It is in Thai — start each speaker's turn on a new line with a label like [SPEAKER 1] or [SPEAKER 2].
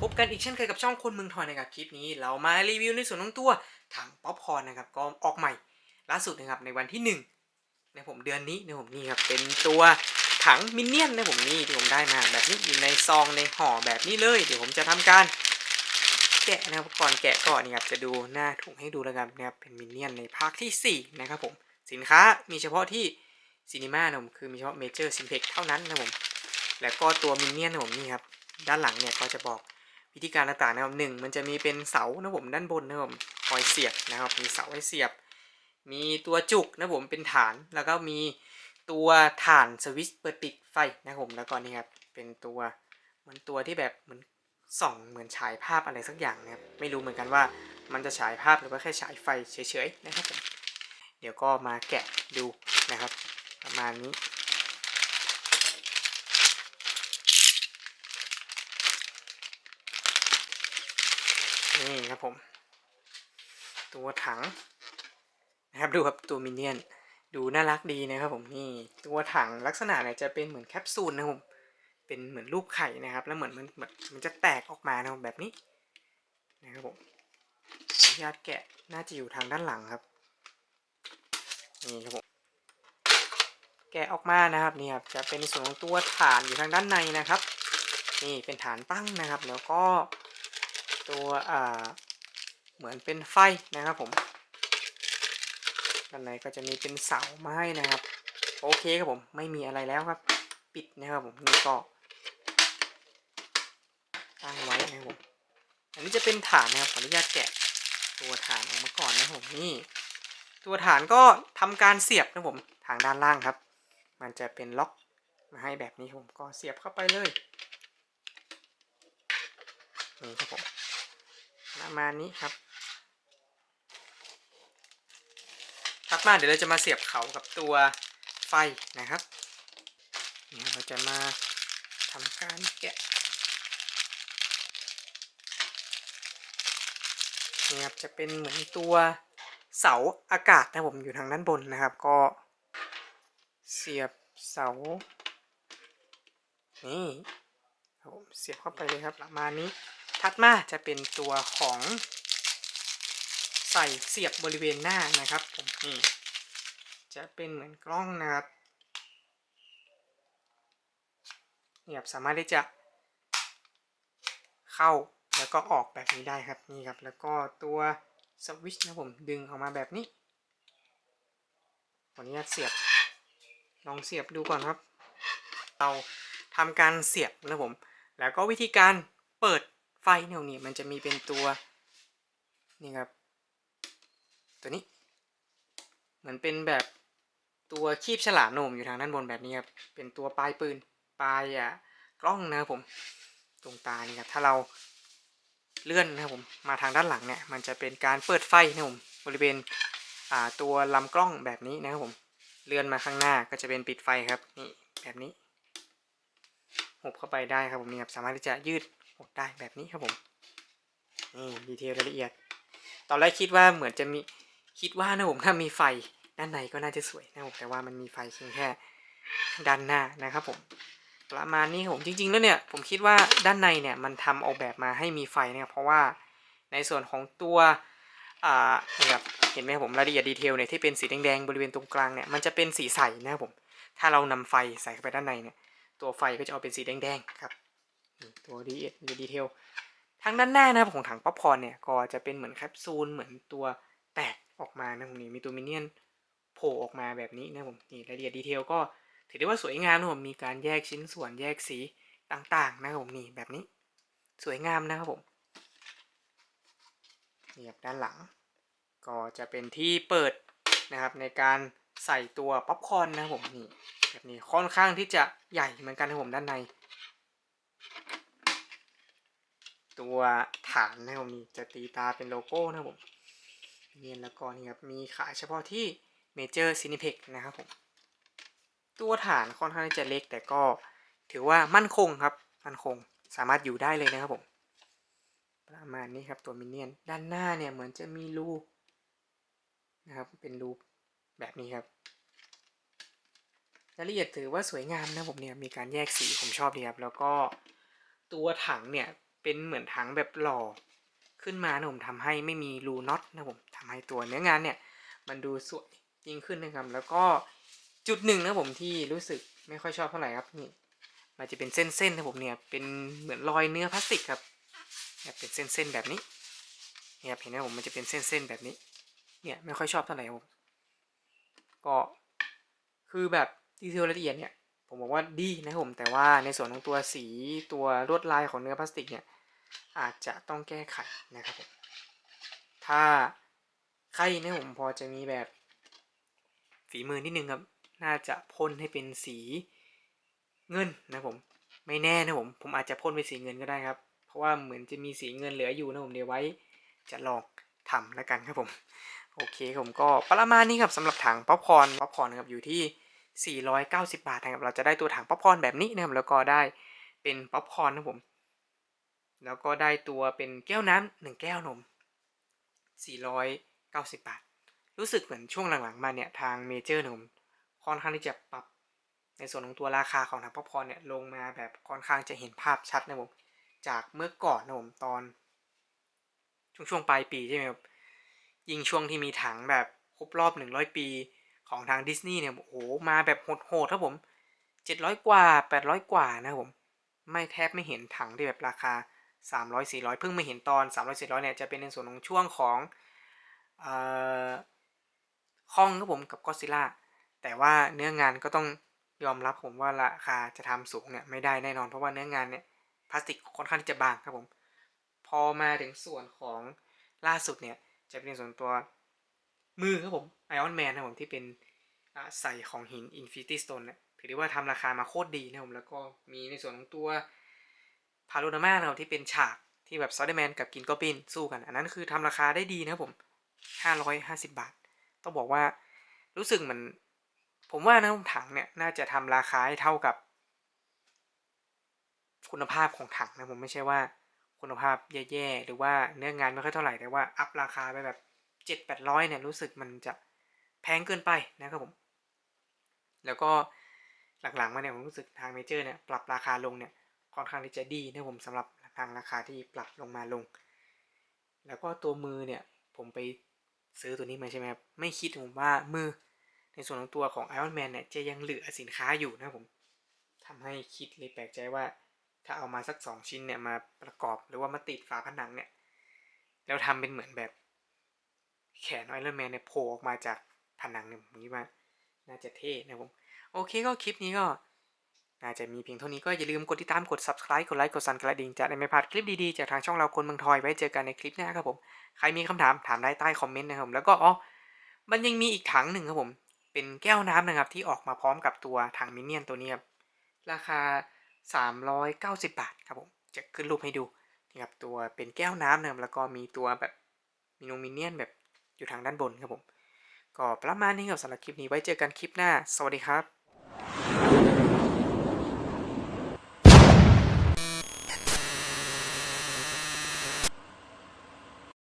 [SPEAKER 1] พบกันอีกเช่นเคยกับช่องคนเมืองทอยนะครับคลิปนี้ เรามารีวิวในส่วนของตัวถังป๊อปคอร์นนะครับก็ออกใหม่ล่าสุดนะครับในวันที่1นะผมเดือนนี้นะผมนี่ครับเป็นตัวถังมินเนี่ยนนะผมนี่ที่ผมได้มาแบบนี้อยู่ในซองในห่อแบบนี้เลยเดี๋ยวผมจะทำการ แกะนะครับก่อนแกะก่อนนี่ครับจะดูหน้าถุงให้ดูแล้วกันนะครับเป็นมินเนี่ยนในภาคที่4นะครับผมสินค้ามีเฉพาะที่ซีนีมานะผมคือมีเฉพาะเมเจอร์ซินเพ็กเท่านั้นนะผมแล้วก็ตัวมินเนี่ยนนะผมนี่ครับด้านหลังเนี่ยก็จะบอก วิธีการต่างๆนะครับหนึ่งมันจะมีเป็นเสานะผมด้านบนนะผมคอยเสียบนะครับมีเสาให้เสียบ มีตัวจุกนะผมเป็นฐานแล้วก็มีตัวฐานสวิตช์เปิดปิดไฟนะครับผมแล้วก็นี่ครับเป็นตัวเหมือนตัวที่แบบเหมือนส่องเหมือนฉายภาพอะไรสักอย่างนะครับไม่รู้เหมือนกันว่ามันจะฉายภาพหรือว่าแค่ฉายไฟเฉยๆนะครับผมเดี๋ยวก็มาแกะดูนะครับ ประมาณนี้ นี่ครับผม ตัวถังนะครับดูครับตัวมินเนี่ยนดูน่ารักดีนะครับผมนี่ตัวถังลักษณะเนี่ยจะเป็นเหมือนแคปซูลนะครับผมเป็นเหมือนรูปไข่นะครับ แล้วเหมือนมันเหมือนมันจะแตกออกมานะครับแบบนี้นะครับผมออนุญาตแกะน่าจะอยู่ทางด้านหลังครับนี่ครับผมแกะออกมานะครับนี่ครับจะเป็นส่วนของตัวฐานอยู่ทางด้านในนะครับ นี่เป็นฐานตั้งนะครับ แล้วก็ ตัวอ่าเหมือนเป็นไฟนะครับผมด้านในก็จะมีเป็นเสามาให้นะครับ โอเคครับผมไม่มีอะไรแล้วครับ ปิดนะครับผมนี่ก็ตั้งไว้นะครับผมอันนี้จะเป็นฐานนะครับขออนุญาตแกะตัวฐานออกมาก่อนนะผมนี่ ตัวฐานก็ทำการเสียบนะผมทางด้านล่างครับ มันจะเป็นล็อกมาให้แบบนี้ผมก็เสียบเข้าไปเลยนี่ครับผม ประมาณนี้ครับถัดมาเดี๋ยวเราจะมาเสียบเขากับตัวไฟนะครับนี่เราจะมาทำการแกะนี่ครับจะเป็นเหมือนตัวเสาอากาศนะผมอยู่ทางด้านบนนะครับ ก็เสียบเสา นี่ผมเสียบเข้าไปเลยครับประมาณนี้ ถัดมาจะเป็นตัวของใส่เสียบบริเวณหน้านะครับผมนี่จะเป็นเหมือนกล้องนะครับนี่ครับสามารถที่จะเข้าแล้วก็ออกแบบนี้ได้ครับนี่ครับแล้วก็ตัวสวิชนะผมดึงออกมาแบบนี้ขออนุญาตเสียบลองเสียบดูก่อนครับเราทำการเสียบนะผมแล้วก็วิธีการเปิด ไฟเนี่ยนี่มันจะมีเป็นตัวนี่ครับ ตัวนี้ เหมือนเป็นแบบตัวคีบฉลามโหนมอยู่ทางด้านบนแบบนี้ครับเป็นตัวปลายปืนปลายอะกล้องนะครับผมตรงตานี่ครับถ้าเราเลื่อนนะครับผมมาทางด้านหลังเนี่ยมันจะเป็นการเปิดไฟนะครับผมบริเวณอ่าตัวลำกล้องแบบนี้นะครับผมเลื่อนมาข้างหน้าก็จะเป็นปิดไฟครับนี่แบบนี้หุบเข้าไปได้ครับผมนี่ครับสามารถที่จะยืด ดได้แบบนี้ครับผมนี่ดีเทลรายละเอียด ตอนแรกคิดว่าเหมือนจะมีคิดว่านะผมถ้ามีไฟด้านในก็น่าจะสวยนะผมแต่ว่ามันมีไฟเพียงแค่ด้านหน้านะครับผมประมาณนี้ครับผมจริง ๆ แล้วเนี่ยผมคิดว่าด้านในเนี่ยมันทำออกแบบมาให้มีไฟนะครับเพราะว่าในส่วนของตัวอ่านี่ครับเห็นไหมครับผมรายละเอียดดีเทลเนี่ยที่เป็นสีแดงๆบริเวณตรงกลางเนี่ยมันจะเป็นสีใสนะครับผมถ้าเรานำไฟใส่เข้าไปด้านในเนี่ยตัวไฟก็จะออกเป็นสีแดงๆครับ ตัวดีดีเทลทางด้านหน้านะครับของถังป๊อปคอร์นเนี่ยก็จะเป็นเหมือนแคปซูลเหมือนตัวแตกออกมานะผมนี่มีตัวมินเนี่ยนโผล่ออกมาแบบนี้นะผมนี่รายละเอียดดีเทลก็ถือได้ว่าสวยงามนะผมมีการแยกชิ้นส่วนแยกสีต่างๆนะครับผมนี่แบบนี้ สวยงามนะครับผมนี่ครับด้านหลัง ก็จะเป็นที่เปิดนะครับในการใส่ตัวป๊อปคอร์นนะครับผมนี่แบบนี้ค่อนข้างที่จะใหญ่เหมือนกันนะผมด้านใน ตัวฐานนะครับผมนี่จะตีตาเป็นโลโก้นะครับผมเนียนแล้วก็นี่ครับมีขายเฉพาะที่เมเจอร์ซินิเพ็กนะครับผมตัวฐานค่อนข้างจะเล็กแต่ก็ถือว่ามั่นคงครับมั่นคงสามารถอยู่ได้เลยนะครับผมประมาณนี้ครับตัวมินเนี่ยนด้านหน้าเนี่ยเหมือนจะมีรูนะครับเป็นรูแบบนี้ครับรายละเอียดถือว่าสวยงามนะผมเนี่ยมีการแยกสีผมชอบดีครับแล้วก็ตัวถังเนี่ย เป็นเหมือนถังแบบหล่อขึ้นมานะผมทำให้ไม่มีรูน็อตนะผมทำให้ตัวเนื้องานเนี่ย มันดูสวยยิ่งขึ้นนะครับ แล้วก็จุดหนึ่งนะผมที่รู้สึกไม่ค่อยชอบเท่าไหร่ครับนี่มันจะเป็นเส้นๆนะผมเนี่ยเป็นเหมือนรอยเนื้อพลาสติกครับเนี่ยเป็นเส้นๆแบบนี้เนี่ยเห็นไหมผมมันจะเป็นเส้นๆแบบนี้ เนี่ยไม่ค่อยชอบเท่าไหร่ผมก็คือแบบดีเทลละเอียดเนี่ย ผมบอกว่าดีนะผมแต่ว่าในส่วนของตัวสีตัวลวดลายของเนื้อพลาสติกเนี่ยอาจจะต้องแก้ไขนะครับผมถ้าใครนะผมพอจะมีแบบฝีมือนิดนึงครับน่าจะพ่นให้เป็นสีเงินนะผมไม่แน่นะผมผมอาจจะพ่นเป็นสีเงินก็ได้ครับ เพราะว่าเหมือนจะมีสีเงินเหลืออยู่นะผมเดี๋ยวไว้จะลองทำแล้วกันครับผม โอเคผมก็ประมาณนี้ครับสำหรับถังป๊อปคอร์นป๊อปคอร์นครับอยู่ที่ 490 บาทนะครับเราจะได้ตัวถังป๊อปคอร์นแบบนี้นะครับแล้วก็ได้เป็นป๊อปคอร์นนะผม แล้วก็ได้ตัวเป็นแก้วน้ำหนึ่งแก้วนม 490 บาท รู้สึกเหมือนช่วงหลังๆ มาเนี่ยทางเมเจอร์นมค่อนข้างที่จะปรับในส่วนของตัวราคาของถังป๊อปคอร์นเนี่ยลงมาแบบค่อนข้างจะเห็นภาพชัดนะผมจากเมื่อก่อนนะผมตอน ช่วงช่วงปลายปีใช่ไหมครับยิ่งช่วงที่มีถังแบบครบรอบ 100 ปี ของทางดิสนีย์เนี่ยโอ้โหมาแบบโหดๆครับผม 700 กว่า 800 กว่านะครับผม ไม่แทบไม่เห็นถังที่แบบราคา 300 400 เพิ่งมาเห็นตอน 300 400เนี่ยจะเป็นในส่วนของช่วงของเอ่อคองครับผมกับก็ซิล่าแต่ว่าเนื้องานก็ต้องยอมรับผมว่าราคาจะทำสูงเนี่ยไม่ได้แน่นอนเพราะว่าเนื้องานเนี่ยพลาสติกค่อนข้างที่จะบางครับผม พอมาถึงส่วนของล่าสุดเนี่ยจะเป็นส่วนตัว มือครับผมไอออนแมนนะผมที่เป็นใส่ของหิน Infinity Stone เนี่ยถือได้ว่าทำราคามาโคตรดีนะผมแล้วก็มีในส่วนของตัวพาโ o นาม่านะครับที่เป็นฉากที่แบบซอดแมนกับกินก็ปินสู้กัน อันนั้นคือทำราคาได้ดีนะครับผม550 บาท ต้องบอกว่ารู้สึกเหมือนผมว่านะถังเนี่ยน่าจะทำราคาให้เท่ากับ คุณภาพของถังนะผมไม่ใช่ว่าคุณภาพแย่ๆหรือว่าเนื้องานไม่ค่อยเท่าไหร่แต่ว่าอัพราคาไปแบบ เจ็ดแปดร้อยเนี่ยรู้สึกมันจะแพงเกินไปนะครับผม แล้วก็หลังๆมาเนี่ยผมรู้สึกทางเมเจอร์เนี่ยปรับราคาลงเนี่ยค่อนข้างที่จะดีนะผมสำหรับทางราคาที่ปรับลงมาลง แล้วก็ตัวมือเนี่ยผมไปซื้อตัวนี้มาใช่ไหมครับไม่คิดผมว่ามือในส่วนของตัวของ Iron Man เนี่ยจะยังเหลือสินค้าอยู่นะผมทำให้คิดเลยแปลกใจว่า ถ้าเอามาสักสองชิ้นเนี่ยมาประกอบหรือว่ามาติดฝาผนังเนี่ยแล้วทำเป็นเหมือนแบบ แขนไอรอนแมนเนี่ยโผล่ออกมาจากผนังเนี่ยผมคิดว่าน่าจะเท่นะผม โอเคก็คลิปนี้ก็ น่าจะมีเพียงเท่านี้ก็อย่าลืมกดติดตามกด subscribe กดไลค์กดสั่นกระดิ่งจะได้ไม่พลาดคลิปดีๆ จากทางช่องเราคนเมืองทอยไว้เจอกันในคลิปหน้าครับผม ใครมีคำถามถามได้ใต้คอมเมนต์นะครับผมแล้วก็อ๋อมันยังมีอีกถังหนึ่งครับผม เป็นแก้วน้ำนะครับที่ออกมาพร้อมกับตัวถังมินเนี่ยนตัวนี้ครับราคา 390 บาทครับผมจะขึ้นรูปให้ดูนี่ครับตัวเป็นแก้วน้ำนะครับแล้วก็มีตัวแบบมิโนมินเนี่ยนแบบ อยู่ทางด้านบนครับผม ก็ประมาณนี้ครับสำหรับคลิปนี้ไว้เจอกันคลิปหน้า สวัสดีครับ